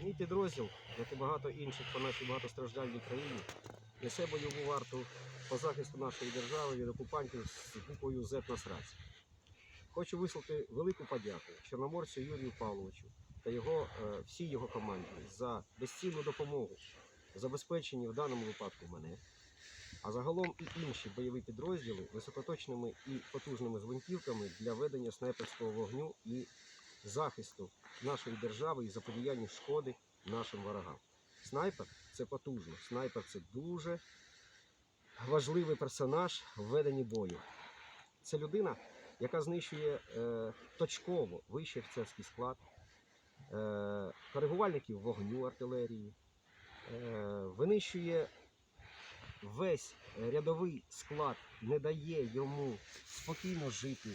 Мій підрозділ, як і багато інших по нашій багатостраждальній країні, несе бойову варту по захисту нашої держави від окупантів з буквою Z на сраці. Хочу висловити велику подяку чорноморцю Юрію Павловичу та його, е, всій його команді за безцінну допомогу, забезпечені в даному випадку мене, а загалом і інші бойові підрозділи високоточними і потужними гвинтівками для ведення снайперського вогню і захисту нашої держави і заподіяння шкоди нашим ворогам. Снайпер це потужно. Снайпер це дуже важливий персонаж в веденні бою. Це людина, яка знищує е, точково вищий офіцерський склад, е, коригувальників вогню артилерії, е, винищує весь рядовий склад, не дає йому спокійно жити,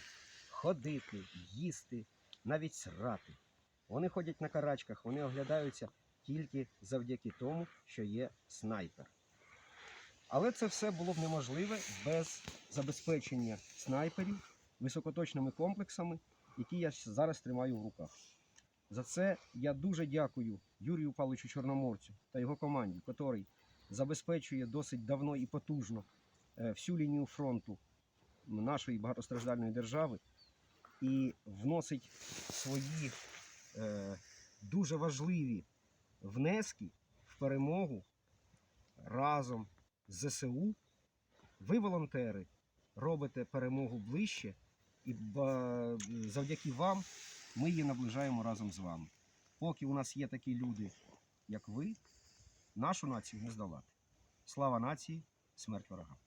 ходити, їсти, навіть срати. Вони ходять на карачках, вони оглядаються тільки завдяки тому, що є снайпер. Але це все було б неможливе без забезпечення снайперів високоточними комплексами, які я зараз тримаю в руках. За це я дуже дякую Юрію Павловичу Чорноморцю та його команді, який забезпечує досить давно і потужно е, всю лінію фронту нашої багатостраждальної держави і вносить свої е, дуже важливі внески в перемогу разом з ЗСУ. Ви, волонтери, робите перемогу ближче, і завдяки вам ми її наближаємо разом з вами. Поки у нас є такі люди, як ви, нашу націю не здолати. Слава нації, смерть ворогам!